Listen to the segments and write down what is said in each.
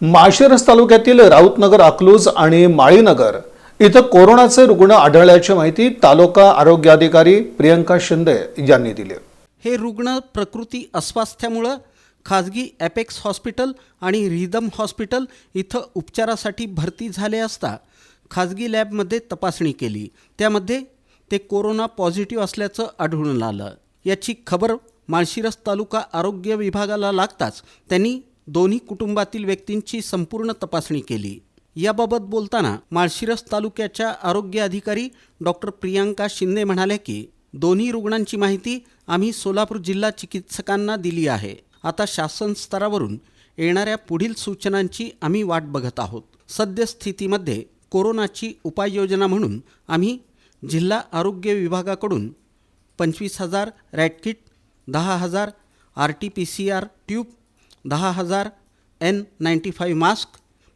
माळशिरस तालुक्यातील राऊतनगर अकलूज आणि माळीनगर इथं कोरोनाचे रुग्ण आढळल्याची माहिती तालुका आरोग्य अधिकारी प्रियंका शिंदे यांनी दिली. हे रुग्ण प्रकृती अस्वास्थ्यामुळं खाजगी ॲपेक्स हॉस्पिटल आणि रिदम हॉस्पिटल इथं उपचारासाठी भरती झाले असता खाजगी लॅबमध्ये तपासणी केली. त्यामध्ये ते कोरोना पॉझिटिव्ह असल्याचं आढळून आलं. याची खबर माळशिरस तालुका आरोग्य विभागाला लागताच त्यांनी दोन्ही कुटुंबातील व्यक्तींची संपूर्ण तपासणी केली. याबाबत बोलताना माळशिरस तालुक्याच्या आरोग्य अधिकारी डॉक्टर प्रियांका शिंदे म्हणाले की दोन्ही रुग्णांची माहिती आम्ही सोलापूर जिल्हा चिकित्सकांना दिली आहे. आता शासन स्तरावरून येणाऱ्या पुढील सूचनांची आम्ही वाट बघत आहोत. सद्यस्थितीमध्ये कोरोनाची उपाययोजना म्हणून आम्ही जिल्हा आरोग्य विभागाकडून पंचवीस हजार रॅटकिट दहा हजार R T P C R tube दहा हजार एन नाईंटी फाईव्ह मास्क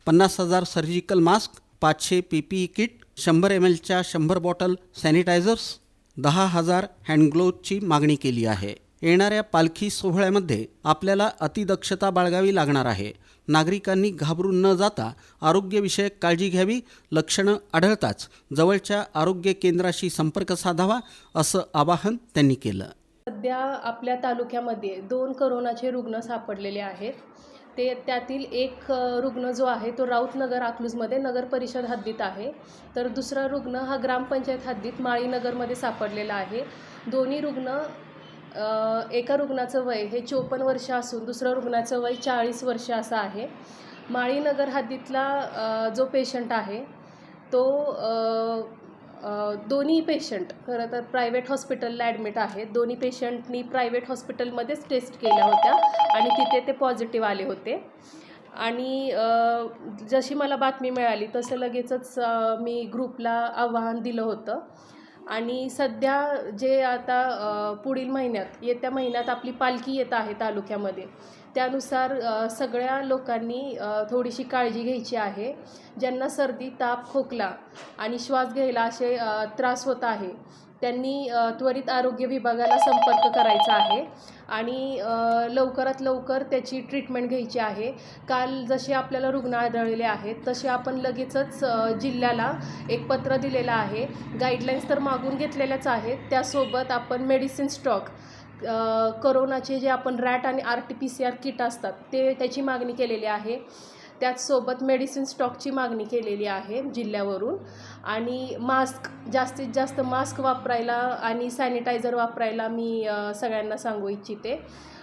पन्नास हजार सर्जिकल मास्क पाचशे पी पी ई किट शंभर एम एलच्या शंभर बॉटल सॅनिटायझर्स दहा हजार हँडग्लोवची मागणी केली आहे. येणाऱ्या पालखी सोहळ्यामध्ये आपल्याला अतिदक्षता बाळगावी लागणार आहे. नागरिकांनी घाबरून न जाता आरोग्यविषयक काळजी घ्यावी लक्षणं आढळताच जवळच्या आरोग्य केंद्राशी संपर्क साधावा असं आवाहन त्यांनी केलं. सध्या आपल्या तालुक्यामध्ये दोन करोनाचे रुग्ण सापडलेले आहेत. ते त्यातील एक रुग्ण जो आहे तो राऊतनगर अकलूजमध्ये नगर परिषद हद्दीत आहे. तर दुसरा रुग्ण हा ग्रामपंचायत हद्दीत माळीनगरमध्ये सापडलेला आहे. दोन्ही रुग्ण एका रुग्णाचं वय हे चोपन्न वर्ष असून दुसऱ्या रुग्णाचं वय चाळीस वर्ष असं आहे. माळीनगर हद्दीतला जो पेशंट आहे तो दोन्ही पेशंट खरं तर प्रायव्हेट हॉस्पिटलला ॲडमिट आहेत. दोन्ही पेशंटनी प्रायव्हेट हॉस्पिटलमध्येच टेस्ट केल्या होत्या आणि तिथे ते पॉझिटिव्ह आले होते. आणि जशी मला बातमी मिळाली तसं लगेचच मी ग्रुपला आव्हान दिलं होतं. आणि सध्या जे आता पुढील महिन्यात येत्या महिन्यात आपली पालखी येत आहे तालुक्यामध्ये. त्यानुसार सगळ्या लोकांनी थोडीशी काळजी घ्यायची आहे. ज्यांना सर्दी ताप खोकला आणि श्वास घ्यायला असे त्रास होत आहे त्यांनी त्वरित आरोग्य विभागाला संपर्क करायचा आहे आणि लवकरात लवकर त्याची ट्रीटमेंट घ्यायची आहे. काल जसे आपल्याला रुग्ण आढळलेले आहेत तसे आपण लगेचच जिल्ह्याला एक पत्र दिलेलं आहे. गाईडलाईन्स तर मागून घेतलेल्याच आहेत. त्यासोबत आपण मेडिसिन स्टॉक करोनाचे जे आपण रॅट आणि R T P C R kit असतात ते त्याची मागणी केलेली आहे. त्याचसोबत मेडिसिन स्टॉकची मागणी केलेली आहे जिल्ह्यावरून. आणि मास्क जास्तीत जास्त मास्क वापरायला आणि सॅनिटायझर वापरायला मी सगळ्यांना सांगू इच्छिते.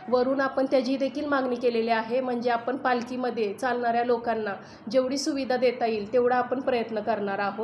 वरून आपण त्याची देखील मागणी केलेली आहे म्हणजे आपण पालखीमध्ये चालणाऱ्या लोकांना जेवढी सुविधा देता येईल तेवढा आपण प्रयत्न करणार आहोत.